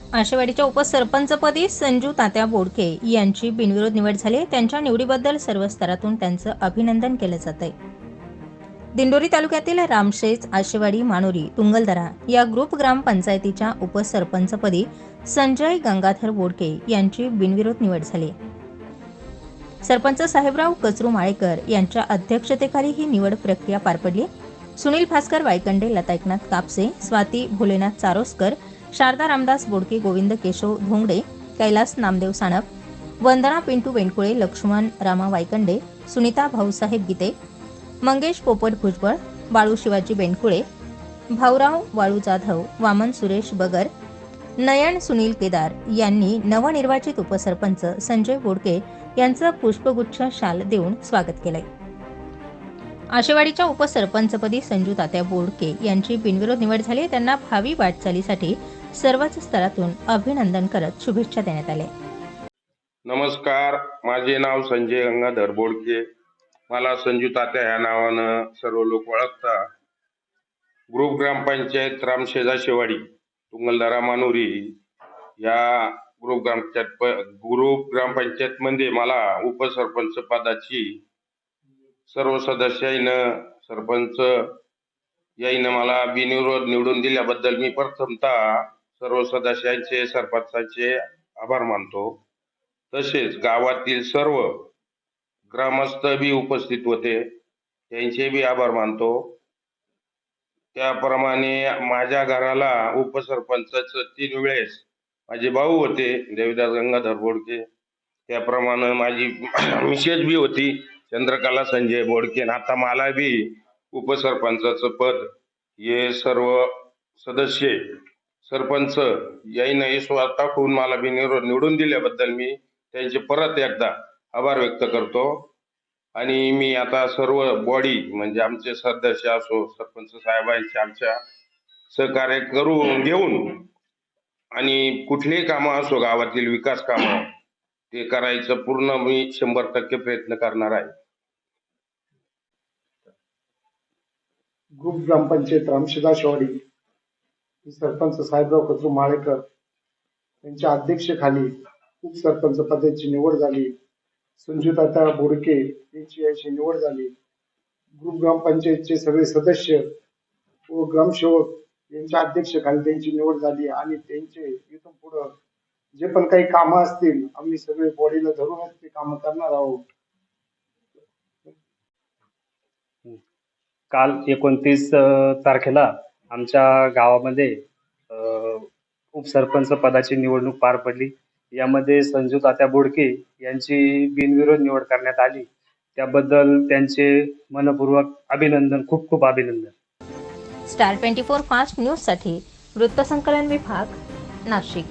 आशेवाडीच्या उपसरपंचपदी संजू तात्या बोडके यांची बिनविरोध निवड झाली. त्यांच्या निवडीबद्दल सर्व स्तरातून त्यांचं अभिनंदन केलं जात आहे दिंडोरी तालुक्यातील रामशेज आशेवाडी मानोरी तुंगलदरा या ग्रुप ग्रामपंचायतीच्या उपसरपंचपदी संजय गंगाधर बोडके यांची बिनविरोध निवड झाली. सरपंच साहेबराव कचरू माळेकर यांच्या अध्यक्षतेखाली ही निवड प्रक्रिया पार पडली. सुनील भास्कर वायकंडे लता एकनाथ कापसे स्वाती भोलेनाथ चारोस्कर शारदा रामदास बोडके गोविंद केशव धोंगडे कैलास नामदेव साणप वंदना पिंटू वेणकुळे लक्ष्मण रामा वायकंडे सुनीता भाऊसाहेब गीते मंगेश पोपट भुजबळ बाळू शिवाजी बेंडकुळे भाऊराव वाळू जाधव वामन सुरेश बगर नयन सुनील केदार यांनी नवनिर्वाचित उपसरपंच संजय बोडके यांचं पुष्पगुच्छ शाल देऊन स्वागत केलंय. आशेवाडीच्या उपसरपंचपदी संजू तात्या बोडके यांची बिनविरोध निवड झाली. आहे. त्यांना भावी वाटचालीसाठी सर्वच स्तरातून अभिनंदन करत शुभेच्छा देण्यात आल्या. नमस्कार. माझे नाव संजय गंगाधर बोडके. मला संजू तात्या या नावानं सर्व लोक ओळखता. ग्रुप ग्रामपंचायत रामशेजा शेवाडी तुंगलदारा मानुरी या ग्रुप ग्रामपंचायत ग्रुप ग्रामपंचायत मध्ये मला उपसरपंच पदाची सर्व सदस्याईनं सरपंच याईनं मला बिनविरोध निवडून दिल्याबद्दल मी प्रथमतः सर्व सदस्यांचे सरपंचाचे आभार मानतो. तसेच गावातील सर्व ग्रामस्थ बी उपस्थित होते त्यांचे बी आभार मानतो. त्याप्रमाणे माझ्या घराला उपसरपंच तीन वेळेस माझे भाऊ होते देवीदास गंगाधर बोडके. त्याप्रमाणे माझी मिसेस बी होती चंद्रकला संजय बोडके आता मला बी उपसरपंचाचं पद हे सर्व सदस्य सरपंच याईनं स्वतः होऊन मला बी निवडून दिल्याबद्दल मी त्यांचे परत एकदा आभार व्यक्त करतो. आणि मी आता सर्व बॉडी म्हणजे आमचे सदस्य असो सरपंच साहेबांचे आमच्या सहकार्य करून घेऊन आणि कुठलेही कामं असो गावातील विकास कामं ते करायचं पूर्ण मी शंभर टक्के प्रयत्न करणार आहे. ग्रुप ग्रामपंचायत रामशिदा शेवाडी सरपंच साहेबराव कचरू माळेकर यांच्या अध्यक्षेखाली उपसरपंच पदाची निवड झाली. संजुताता बोडके यांची याची निवड झाली. ग्रुप ग्रामपंचायतचे सगळे सदस्य व ग्रामसेवक यांच्या अध्यक्षखाली त्यांची निवड झाली आणि त्यांचे इथून पुढं जे पण काही कामं असतील आम्ही सगळे बॉडीला धरूनच ते कामं करणार आहोत. काल एकोणतीस तारखेला आमच्या गावामध्ये उपसरपंच पदाची निवडणूक पार पडली. यामध्ये संजू तात्या बोडके यांची बिनविरोध निवड करण्यात आली. त्याबद्दल त्यांचे मनपूर्वक अभिनंदन खूप खूप अभिनंदन. स्टार ट्वेंटी फोर फास्ट न्यूजसाठी वृत्तसंकलन विभाग नाशिक.